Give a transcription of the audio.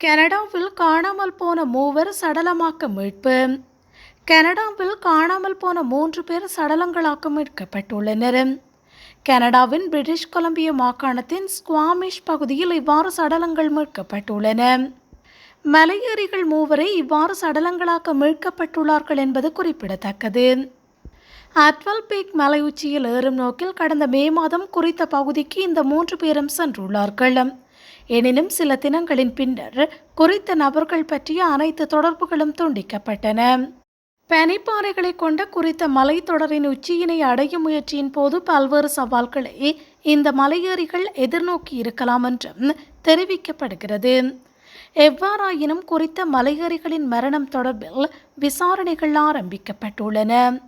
கனடாவில் காணாமல் போன மூவர் சடலமாக்க மீட்பு. கனடாவில் காணாமல் போன மூன்று பேர் சடலங்களாக மீட்கப்பட்டுள்ளனர். கனடாவின் பிரிட்டிஷ் கொலம்பிய மாகாணத்தின் ஸ்குவாமிஷ் பகுதியில் இவ்வாறு சடலங்கள் மீட்கப்பட்டுள்ளன. மலையேறிகள் மூவரை இவ்வாறு சடலங்களாக மீட்கப்பட்டுள்ளார்கள் என்பது குறிப்பிடத்தக்கது. அட்வல் பீக் மலையுச்சியில் ஏறும் நோக்கில் கடந்த மே மாதம் குறித்த பகுதிக்கு இந்த மூன்று பேரும் சென்றுள்ளார்கள். எனினும் சில தினங்களின் பின்னர் குறித்த நபர்கள் பற்றிய அனைத்து தொடர்புகளும் துண்டிக்கப்பட்டன. பனிப்பாறைகளை கொண்ட குறித்த மலைத்தொடரின் உச்சியினை அடையும் முயற்சியின் போது பல்வேறு சவால்களை இந்த மலையேறிகள் எதிர்நோக்கி இருக்கலாம் என்றும் தெரிவிக்கப்படுகிறது. எவ்வாறாயினும் குறித்த மலையேறிகளின் மரணம் தொடர்பில் விசாரணைகள் ஆரம்பிக்கப்பட்டுள்ளன.